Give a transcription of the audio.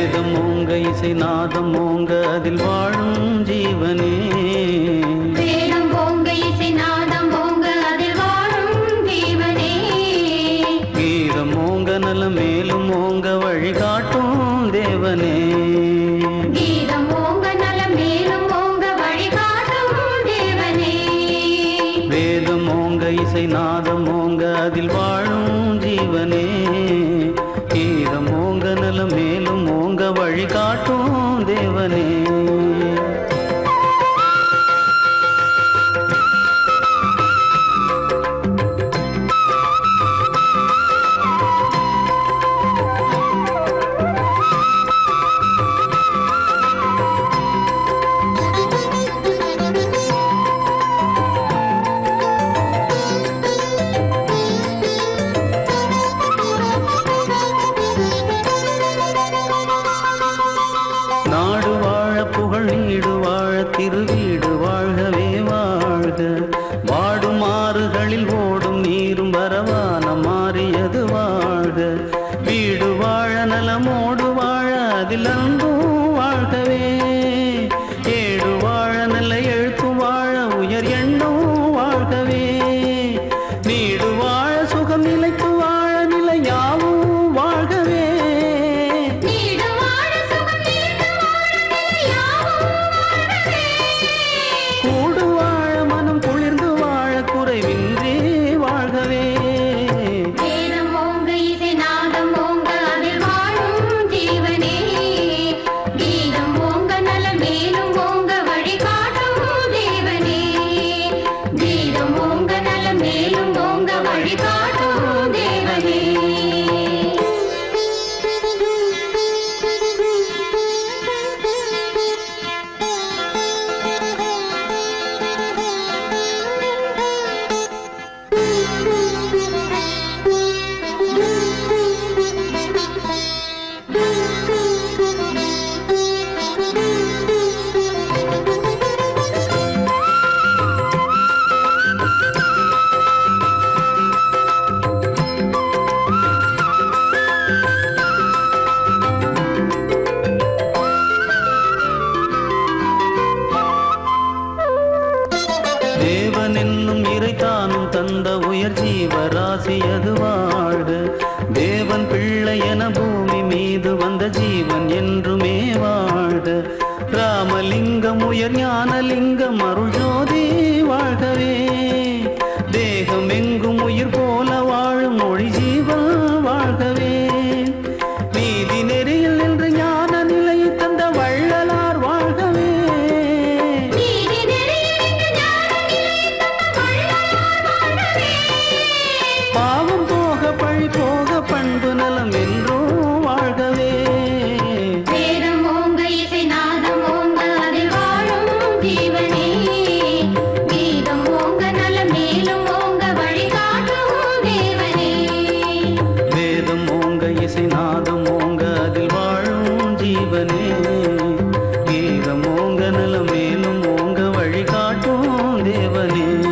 வேதம் ஓங்க இசை நாதம் ஓங்க அதில் வாழும் ஜீவனே. கீதம் ஓங்க நல மேலும் ஓங்க வழிகாட்டும் தேவனே. வேதம் ஓங்க இசை நாதம் ஓங்க அதில் வாழும் ஜீவனே. நலமோடு வாழ அதில் அன்பும் வாழ்கவே. ஏழு வாழ நல்ல எழுத்து வாழ உயர் எண்ணும் வாழ்கவே. America. தேவன் என்னும் இறைத்தானும் தந்த உயர் ஜீவராசி அது வாழ்க. தேவன் பிள்ளை என பூமி மீது வந்த ஜீவன் என்றுமே வாழ்க. ராமலிங்கம் உயர் ஞானலிங்கம் அருள் ஜோதி தேவனே.